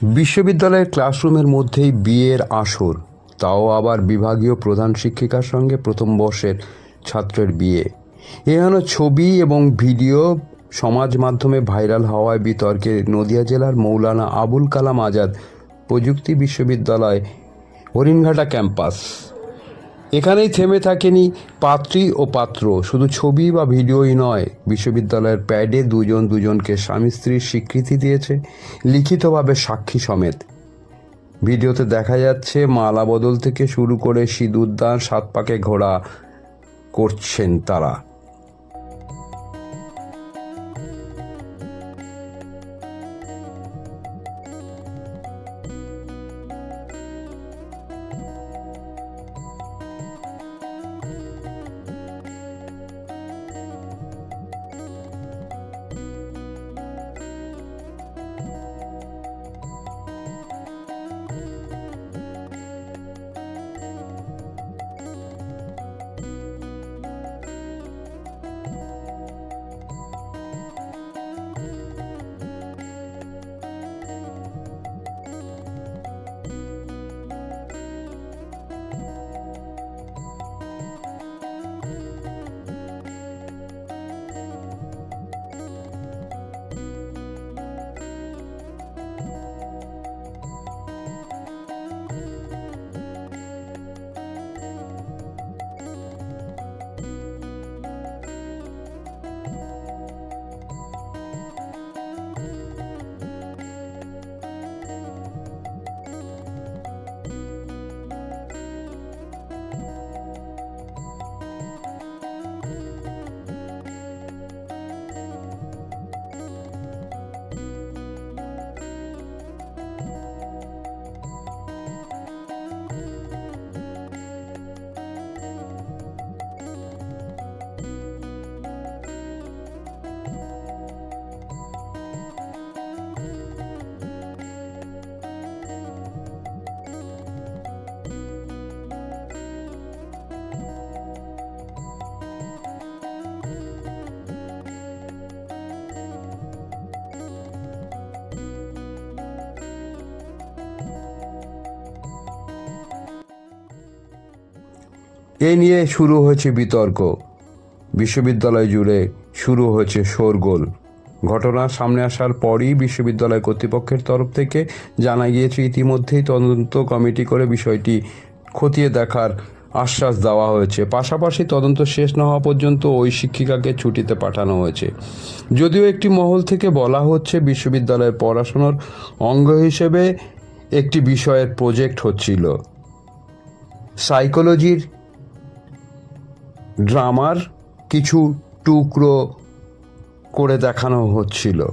বিশ্ববিদ্যালয়ের ক্লাসরুমের মধ্যেই বিয়ের আসর, তাও আবার বিভাগীয় প্রধান শিক্ষিকার সঙ্গে প্রথম বর্ষের ছাত্রের বিয়ে। এহেন ছবি এবং ভিডিও সমাজ মাধ্যমে ভাইরাল হওয়ায় বিতর্কে নদিয়া জেলার মৌলানা আবুল কালাম আজাদ প্রযুক্তি বিশ্ববিদ্যালয় হরিণঘাটা ক্যাম্পাস। এখানেই থেমে থাকেনি পাত্রী ও পাত্র। শুধু ছবি বা ভিডিওই নয়, বিশ্ববিদ্যালয়ের প্যাডে দুজন দুজনকে স্বামী স্ত্রীর স্বীকৃতি দিয়েছে, লিখিতভাবে সাক্ষী সমেত। ভিডিওতে দেখা যাচ্ছে মালা বদল থেকে শুরু করে সিঁদুরদান, সাত পাকে ঘোড়া করছেন তারা। এ নিয়ে শুরু হয়েছে বিতর্ক। বিশ্ববিদ্যালয় জুড়ে শুরু হয়েছে শোরগোল। ঘটনা সামনে আসার পরই বিশ্ববিদ্যালয় কর্তৃপক্ষের তরফ থেকে জানা গিয়েছে, ইতিমধ্যেই তদন্ত কমিটি করে বিষয়টি খতিয়ে দেখার আশ্বাস দেওয়া হয়েছে। পাশাপাশি তদন্ত শেষ না হওয়া পর্যন্ত ওই শিক্ষিকাকে ছুটিতে পাঠানো হয়েছে। যদিও একটি মহল থেকে বলা হচ্ছে, বিশ্ববিদ্যালয়ের পড়াশোনার অঙ্গ হিসেবে একটি বিষয়ের প্রজেক্ট হচ্ছিল। সাইকোলজির ড্রামার কিছু টুকরো করে দেখানো হচ্ছিল।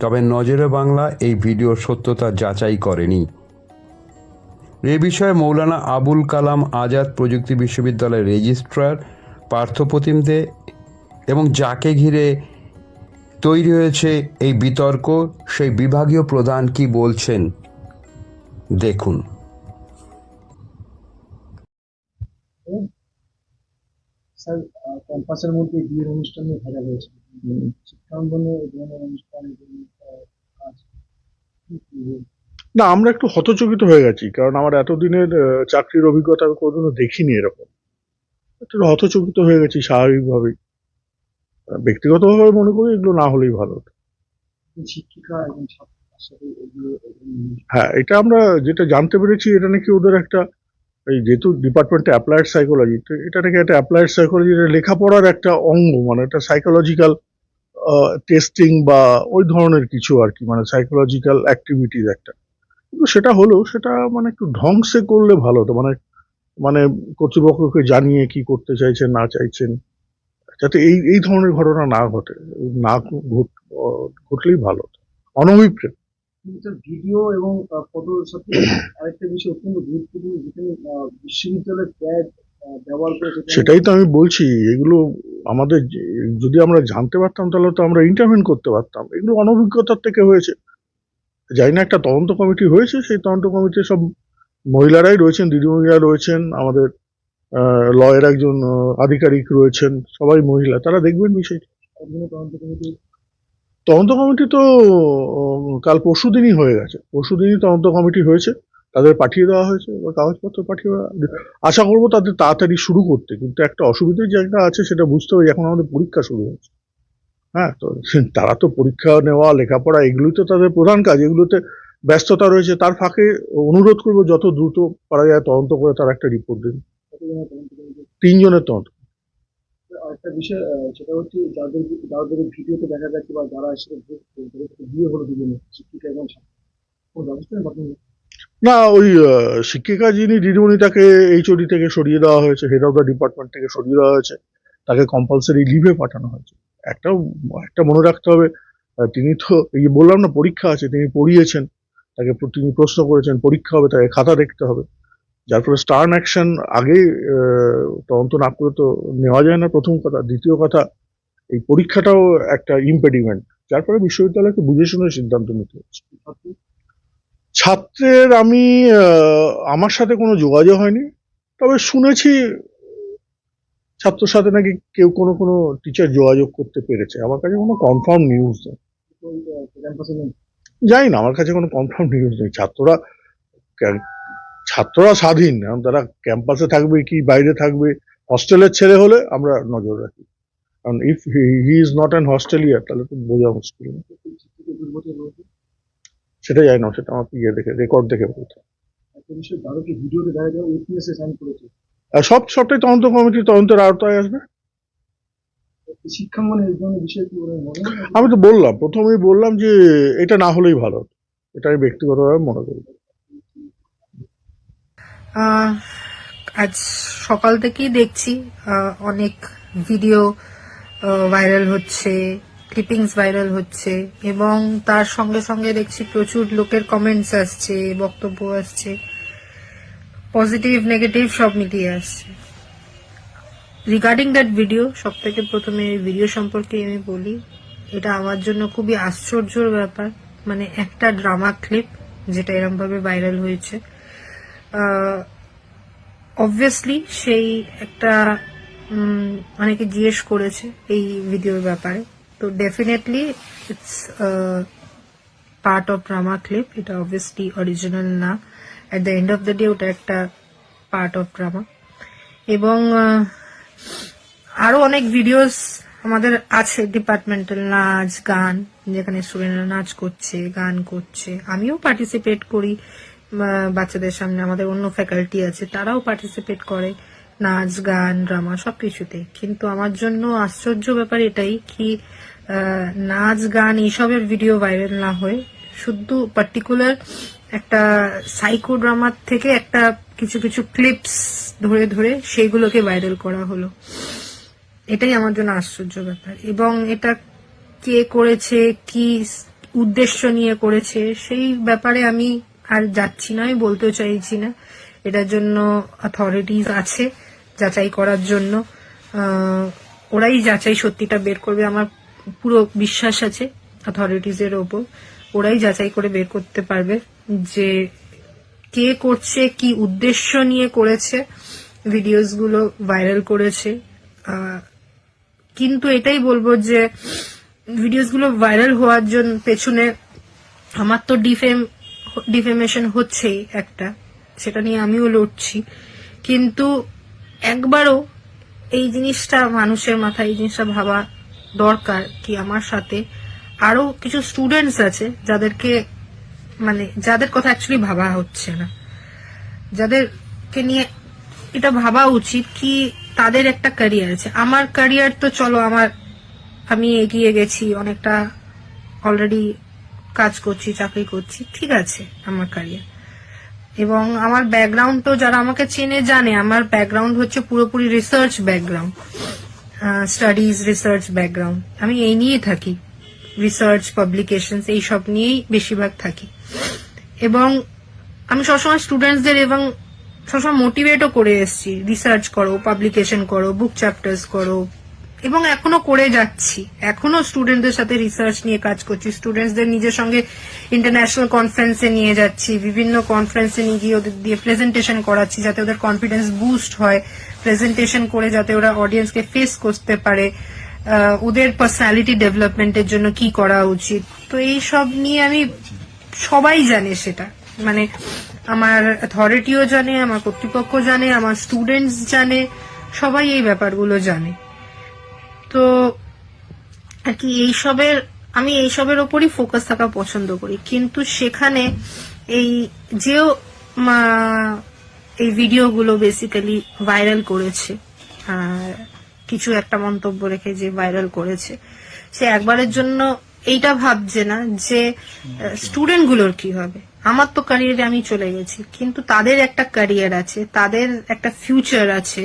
তবে নজরে বাংলা এই ভিডিওর সত্যতা যাচাই করেনি। এ বিষয়ে মৌলানা আবুল কালাম আজাদ প্রযুক্তি বিশ্ববিদ্যালয়ের রেজিস্ট্রার পার্থপ্রতিম দে এবং যাকে ঘিরে তৈরি হয়েছে এই বিতর্ক, সেই বিভাগীয় প্রধান কি বলছেন, দেখুন। স্যার ক্যাম্পাসের মধ্যে বিয়ের অনুষ্ঠান নিয়ে ভাইরাল হয়েছে শিক্ষাঙ্গনে এই ধরনের অনুষ্ঠান কাজ না আমরা একটু হতচকিত হয়ে গেছি কারণ আমার এতদিনের চাকরির অভিজ্ঞতা আমি কোনোদিনও দেখিনি এরকম। একটু হতচকিত হয়ে গেছি স্বাভাবিকভাবেই। ব্যক্তিগতভাবে মনে করি এগুলো না হলেই ভালো। শিক্ষিকা এবং হ্যাঁ এটা আমরা যেটা জানতে পেরেছি এটা নাকি ওদের একটা এই যেহেতু ডিপার্টমেন্টে অ্যাপ্লায়েড সাইকোলজি তো এটা নাকি একটা অ্যাপ্লায়েড সাইকোলজির লেখাপড়ার একটা অঙ্গ মানে একটা সাইকোলজিক্যাল টেস্টিং বা ওই ধরনের কিছু আর কি মানে সাইকোলজিক্যাল অ্যাক্টিভিটিস একটা। কিন্তু সেটা হলেও সেটা মানে একটু ঢংসে করলে ভালো হতো মানে মানে কর্তৃপক্ষকে জানিয়ে কি করতে চাইছেন, না চাইছেন, যাতে এই এই ধরনের ঘটনা না ঘটে, না ঘট- ঘটলেই ভালো অনভিপ্রেত। স্যার ভিডিও এবং ফটোর সাথে আরেকটা বিষয় অত্যন্ত গুরুত্বপূর্ণ যেখানে বিশ্ববিদ্যালয়ের প্যাড ব্যবহার করে সেটাই তো আমি বলছি এগুলো আমাদের যদি আমরা জানতে পারতাম তাহলে তো আমরা ইন্টারভিউ করতে পারতাম। এগুলো অনভিজ্ঞতার থেকে হয়েছে। জানি না একটা তদন্ত কমিটি হয়েছে সেই তদন্ত কমিটিতে সব মহিলারাই রয়েছেন দিদিমণিরা রয়েছেন আমাদের লয়ের একজন আধিকারিক রয়েছেন সবাই মহিলা তারা দেখবেন বিষয়টি। তদন্ত কমিটি তো কাল পরশু দিনই হয়ে গেছে। পরশু দিনই তদন্ত কমিটি হয়েছে। তাদের পাঠিয়ে দেওয়া হয়েছে কাগজপত্র পাঠিয়ে আশা করব তাদের তাড়াতাড়ি শুরু করতে, কিন্তু একটা অসুবিধার জায়গা আছে, সেটা বুঝতে হবে এখন আমাদের পরীক্ষা শুরু হয়েছে। হ্যাঁ তো তারা তো পরীক্ষা নেওয়া, লেখাপড়া, এগুলোই তো তাদের প্রধান কাজ। এগুলোতে ব্যস্ততা রয়েছে। তার ফাঁকে অনুরোধ করব, যত দ্রুত পারা যায়, তদন্ত করে তার একটা রিপোর্ট দিন। তিনজনের তদন্ত। আরেকটা বিষয় সেটা হচ্ছে যাদের যাদের ভিডিওতে দেখা যাচ্ছে বা যারা সাথে বিয়ে হলো দুজনে, শিক্ষিকা এবং না, ওই শিক্ষিকা যিনি, দিদিমণি তাকে এইচওডি থেকে সরিয়ে দেওয়া হয়েছে হেড অফ দ্য ডিপার্টমেন্ট থেকে সরিয়ে দেওয়া হয়েছে, তাকে কম্পালসারি লিভে পাঠানো হয়েছে। একটা একটা মনে রাখতে হবে তিনি তো, এই বললাম না, পরীক্ষা আছে, তিনি পড়িয়েছেন, তাকে তিনি প্রশ্ন করেছেন, পরীক্ষা হবে, তাকে খাতা দেখতে হবে। যার ফলে স্টার্ন অ্যাকশন আগে তদন্ত না করে তো নেওয়া যায় না প্রথম কথা। দ্বিতীয় কথা এই পরীক্ষাটাও একটা ইম্পেডিমেন্ট যার ফলে বিশ্ববিদ্যালয়কে বুঝে শুনে সিদ্ধান্ত নিতে হচ্ছে। ছাত্রের আমি আমার সাথে কোনো যোগাযোগ হয়নি। তবে শুনেছি ছাত্রর সাথে নাকি কেউ কোনো কোনো টিচার যোগাযোগ করতে পেরেছে। আমার কাছে কোনো কনফার্ম নিউজ নেই। জানি না আমার কাছে কোনো কনফার্ম নিউজ নেই। ছাত্ররা ছাত্ররা স্বাধীন, এখন তারা ক্যাম্পাসে থাকবে কি, বাইরে থাকবে, হস্টেলের ছেলে হলে আমরা নজর রাখি। কারণ if he is not an hosteller তাহলে তো বোঝা মুশকিল। সেটা জানি না, সেটা আমার ইয়ে দেখে রেকর্ড দেখে বলতে সব সবটাই তদন্ত কমিটি, তদন্তের আওতায় আসবে। আমি তো বললাম, প্রথমেই বললাম যে এটা না হলেই ভালো এটা আমি ব্যক্তিগতভাবে মনে করি। আজ সকাল থেকেই দেখছি অনেক ভিডিও ভাইরাল হচ্ছে ক্লিপিংস ভাইরাল হচ্ছে, এবং তার সঙ্গে সঙ্গে দেখছি প্রচুর লোকের কমেন্টস আসছে, বক্তব্য আসছে। পজিটিভ নেগেটিভ সব মিলিয়ে আসছে। রিগার্ডিং দ্যাট ভিডিও সব থেকে প্রথমে এই ভিডিও সম্পর্কে আমি বলি, এটা আমার জন্য খুবই আশ্চর্যর ব্যাপার। মানে একটা ড্রামা ক্লিপ যেটা এরম ভাবে ভাইরাল হয়েছে। অবভিয়াসলি সেই একটা অনেকে জিজ্ঞেস করেছে এই ভিডিওর ব্যাপারে। তো definitely it's part of drama clip এটা অবভিয়াসলি অরিজিনাল না। At the end of the day ওটা একটা পার্ট অফ ড্রামা এবং আহ, আরও অনেক ভিডিওস আমাদের আছে ডিপার্টমেন্টাল নাচ গান যেখানে স্টুডেন্টরা নাচ করছে গান করছে। আমিও পার্টিসিপেট করি। বাচ্চাদের সামনে আমাদের অন্য ফ্যাকাল্টি আছে, তারাও পার্টিসিপেট করে। নাচ, গান ড্রামা সবকিছুতে। কিন্তু আমার জন্য আশ্চর্য ব্যাপার এটাই কি নাচ, গান এইসবের ভিডিও ভাইরাল না হয়ে শুধু পার্টিকুলার একটা সাইকো ড্রামার থেকে একটা কিছু কিছু ক্লিপস ধরে ধরে সেইগুলোকে ভাইরাল করা হলো। এটাই আমার জন্য আশ্চর্য ব্যাপার। এবং এটা কে করেছে, কি উদ্দেশ্য নিয়ে করেছে, সেই ব্যাপারে আমি আর যাচ্ছি না, আমি বলতেও চাইছি না। এটার জন্য অথরিটিস আছে যাচাই করার জন্য। ওরাই যাচাই সত্যিটা বের করবে, আমার পুরো বিশ্বাস আছে অথরিটিস এর ওপর। ওরাই যাচাই করে বের করতে পারবে যে কে করছে, কি উদ্দেশ্য নিয়ে করেছে। ভিডিওসগুলো ভাইরাল করেছে। কিন্তু এটাই বলব যে ভিডিওসগুলো ভাইরাল হওয়ার জন্য পেছনে আমার তো ডিফেম ডিফেমেশন হচ্ছেই একটা। সেটা নিয়ে আমিও লড়ছি। কিন্তু একবারও এই জিনিসটা মানুষের মাথায়, এই জিনিসটা ভাবা দরকার কি আমার সাথে আরও কিছু স্টুডেন্টস আছে যাদেরকে মানে যাদের কথা অ্যাকচুয়ালি ভাবা হচ্ছে না। যাদেরকে নিয়ে এটা ভাবা উচিত কি তাদের একটা ক্যারিয়ার আছে। আমার ক্যারিয়ার তো চলো, আমার আমি এগিয়ে গেছি, অনেকটা অলরেডি কাজ করছি, চাকরি করছি, ঠিক আছে আমার ক্যারিয়ার এবং আমার ব্যাকগ্রাউন্ড তো যারা আমাকে চেনে, জানে, আমার ব্যাকগ্রাউন্ড হচ্ছে পুরোপুরি research background studies research background আমি এই নিয়ে থাকি রিসার্চ পাবলিকেশন এইসব নিয়েই বেশিরভাগ থাকি। এবং আমি সবসময় স্টুডেন্টসদের এবং সবসময় মোটিভেটও করে এসেছি। রিসার্চ করো পাবলিকেশন করো বুক চ্যাপ্টার্স করো এবং এখনও করে যাচ্ছি। এখনও স্টুডেন্টদের সাথে রিসার্চ নিয়ে কাজ করছি। স্টুডেন্টসদের নিজের সঙ্গে ইন্টারন্যাশনাল কনফারেন্সে নিয়ে যাচ্ছি। বিভিন্ন কনফারেন্সে নিয়ে গিয়ে ওদের দিয়ে প্রেজেন্টেশন করাচ্ছি যাতে ওদের কনফিডেন্স বুস্ট হয়। প্রেজেন্টেশন করে যাতে ওরা অডিয়েন্সকে ফেস করতে পারে। ওদের পার্সোনালিটি ডেভেলপমেন্টের জন্য কি করা উচিত? তো এই সব নিয়ে আমি সবাই জানে সেটা। মানে আমার অথরিটিও জানে, আমার কর্তৃপক্ষ জানে, আমার স্টুডেন্টস জানে, সবাই এই ব্যাপারগুলো জানে। তো আর কি এইসবের, আমি এইসবের ওপরই ফোকাস থাকা পছন্দ করি। কিন্তু সেখানে এই যেও এই ভিডিওগুলো বেসিক্যালি ভাইরাল করেছে কিছু একটা মন্তব্য রেখে যে ভাইরাল করেছে, সে একবারের জন্য এইটা ভাবছে না যে স্টুডেন্টগুলোর কি হবে? আমার তো ক্যারিয়ারে আমি চলে গেছি, কিন্তু তাদের একটা ক্যারিয়ার আছে, তাদের একটা ফিউচার আছে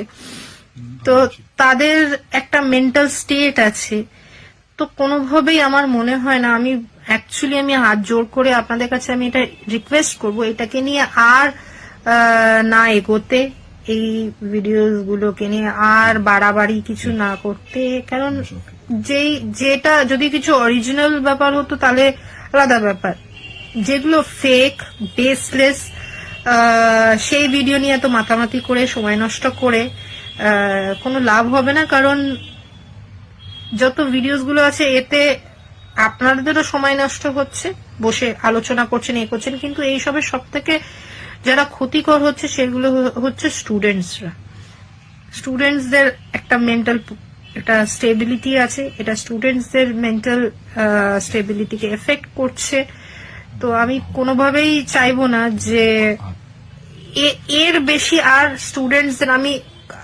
তো তাদের একটা মেন্টাল স্টেট আছে। তো কোনোভাবেই আমার মনে হয় না, আমি অ্যাকচুয়ালি আমি হাত জোর করে আপনাদের কাছে আমি এটা রিকোয়েস্ট করব, এটাকে নিয়ে আর না এগোতে, এই ভিডিওস গুলোকে নিয়ে আর বাড়াবাড়ি কিছু না করতে। কারণ যেই, যেটা যদি কিছু অরিজিনাল ব্যাপার হতো তাহলে আলাদা ব্যাপার। যেগুলো ফেক বেসলেস সেই ভিডিও নিয়ে এত মাতামাতি করে, সময় নষ্ট করে কোনো লাভ হবে না, কারণ যত ভিডিওসগুলো আছে, এতে আপনাদেরও সময় নষ্ট হচ্ছে, বসে আলোচনা করছেন, এ করছেন, কিন্তু এইসবের সব থেকে যারা ক্ষতিকর হচ্ছে, সেগুলো হচ্ছে স্টুডেন্টসরা স্টুডেন্টসদের একটা মেন্টাল একটা স্টেবিলিটি আছে, এটা স্টুডেন্টসদের মেন্টাল স্টেবিলিটিকে এফেক্ট করছে। তো আমি কোনোভাবেই চাইব না যে এর বেশি আর স্টুডেন্টসদের আমি